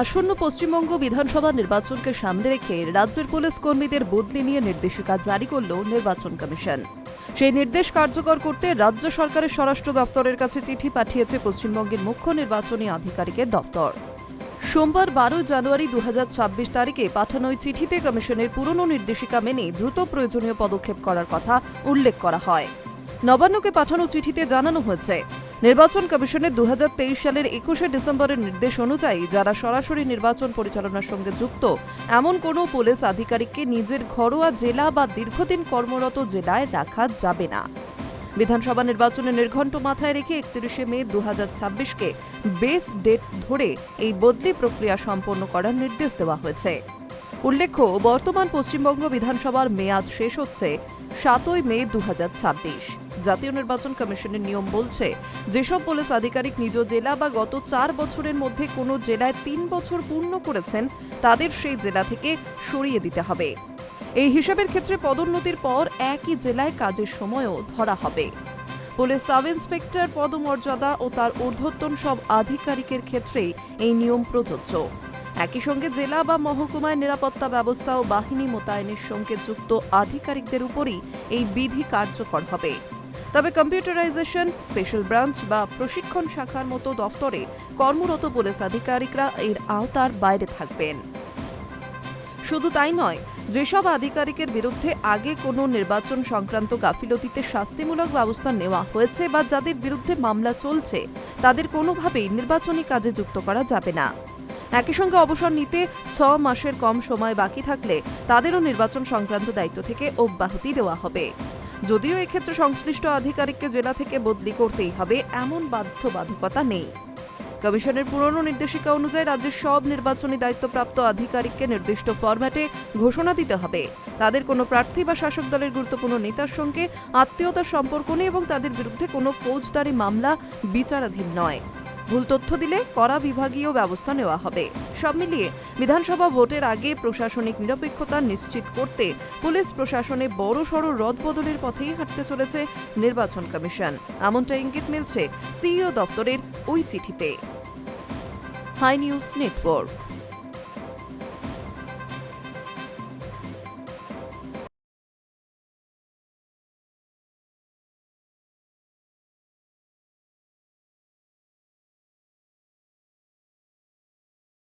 আসন্ন পশ্চিমবঙ্গ বিধানসভা নির্বাচনকে সামনে রেখে রাজ্যের পুলিশ কর্মীদের বদলি নিয়ে নির্দেশিকা জারি করল নির্বাচন কমিশন। সেই নির্দেশ কার্যকর করতে রাজ্য সরকারের স্বরাষ্ট্র দফতরের কাছে চিঠি পাঠিয়েছে পশ্চিমবঙ্গের মুখ্য নির্বাচনী আধিকারিকের দফতর সোমবার বারো জানুয়ারি দু হাজার ছাব্বিশ তারিখে পাঠানো ওই চিঠিতে কমিশনের পুরনো নির্দেশিকা মেনে দ্রুত প্রয়োজনীয় পদক্ষেপ করার কথা উল্লেখ করা হয়। নবান্নকে পাঠানো চিঠিতে জানানো হয়েছে নির্বাচন কমিশনের দু হাজার তেইশ সালের একুশে ডিসেম্বরের নির্দেশ অনুযায়ী যারা সরাসরি নির্বাচন পরিচালনার সঙ্গে যুক্ত, এমন কোনো পুলিশ আধিকারিককে নিজের ঘরোয়া জেলা বা দীর্ঘদিন কর্মরত জেলায় রাখা যাবে না। বিধানসভা নির্বাচনের নির্ঘণ্ট মাথায় রেখে একত্রিশে মে দু কে বেস ডেট ধরে এই বদলি প্রক্রিয়া সম্পন্ন করার নির্দেশ দেওয়া হয়েছে। উল্লেখ্য, বর্তমান পশ্চিমবঙ্গ বিধানসভার মেয়াদ শেষ হচ্ছে সাতই মে দু হাজার ছাব্বিশ। জাতীয় নির্বাচন কমিশনের নিয়ম বলছে, যেসব পুলিশ আধিকারিক নিজ জেলা বা গত চার বছরের মধ্যে কোনো জেলায় তিন বছর পূর্ণ করেছেন, তাদের সেই জেলা থেকে সরিয়ে দিতে হবে। এই হিসাবের ক্ষেত্রে পদোন্নতির পর একই জেলায় কাজের সময়ও ধরা হবে। পুলিশ সাব ইন্সপেক্টর পদমর্যাদা ও তার ঊর্ধ্বতন সব আধিকারিকের ক্ষেত্রেই এই নিয়ম প্রযোজ্য। একই সঙ্গে জেলা বা মহকুমায় নিরাপত্তা ব্যবস্থা ও বাহিনী মোতায়েনের সঙ্গে যুক্ত আধিকারিকদের উপরই এই বিধি কার্যকর হবে। তবে কম্পিউটারাইজেশন, স্পেশাল ব্রাঞ্চ বা প্রশিক্ষণ শাখার মতো দফতরে কর্মরত পুলিশ আধিকারিকরা এর আওতার বাইরে থাকবেন। শুধু তাই নয়, যেসব আধিকারিকের বিরুদ্ধে আগে কোনো নির্বাচন সংক্রান্ত গাফিলতিতে শাস্তিমূলক ব্যবস্থা নেওয়া হয়েছে বা যাদের বিরুদ্ধে মামলা চলছে, তাদের কোনোভাবেই নির্বাচনী কাজে যুক্ত করা যাবে না। একই সঙ্গে অবসর নিতে ছ মাসের কম সময় বাকি থাকলে তাদেরও নির্বাচন সংক্রান্ত দায়িত্ব থেকে অব্যাহতি দেওয়া হবে। যদিও এক্ষেত্রে সংশ্লিষ্ট আধিকারিককে জেলা থেকে বদলি করতেই হবে এমন বাধ্যবাধকতা নেই। কমিশনের পুরনো নির্দেশিকা অনুযায়ী রাজ্যের সব নির্বাচনী দায়িত্বপ্রাপ্ত আধিকারিককে নির্দিষ্ট ফরম্যাটে ঘোষণা দিতে হবে। তাদের কোনো প্রার্থী বা শাসক দলের গুরুত্বপূর্ণ নেতার সঙ্গে আত্মীয়তার সম্পর্ক নেই এবং তাদের বিরুদ্ধে কোনো ফৌজদারি মামলা বিচারাধীন নয়। ভুল তথ্য দিলে কড়া বিভাগীয় ব্যবস্থা নেওয়া হবে। সব মিলিয়ে বিধানসভা ভোটের আগে প্রশাসনিক নিরপেক্ষতা নিশ্চিত করতে পুলিশ প্রশাসনে বড় সড় রদবদলের পথেই হাঁটতে চলেছে নির্বাচন কমিশন। এমনটা ইঙ্গিত মিলছে সিইও দপ্তরের ওই চিঠিতে। Hi news network.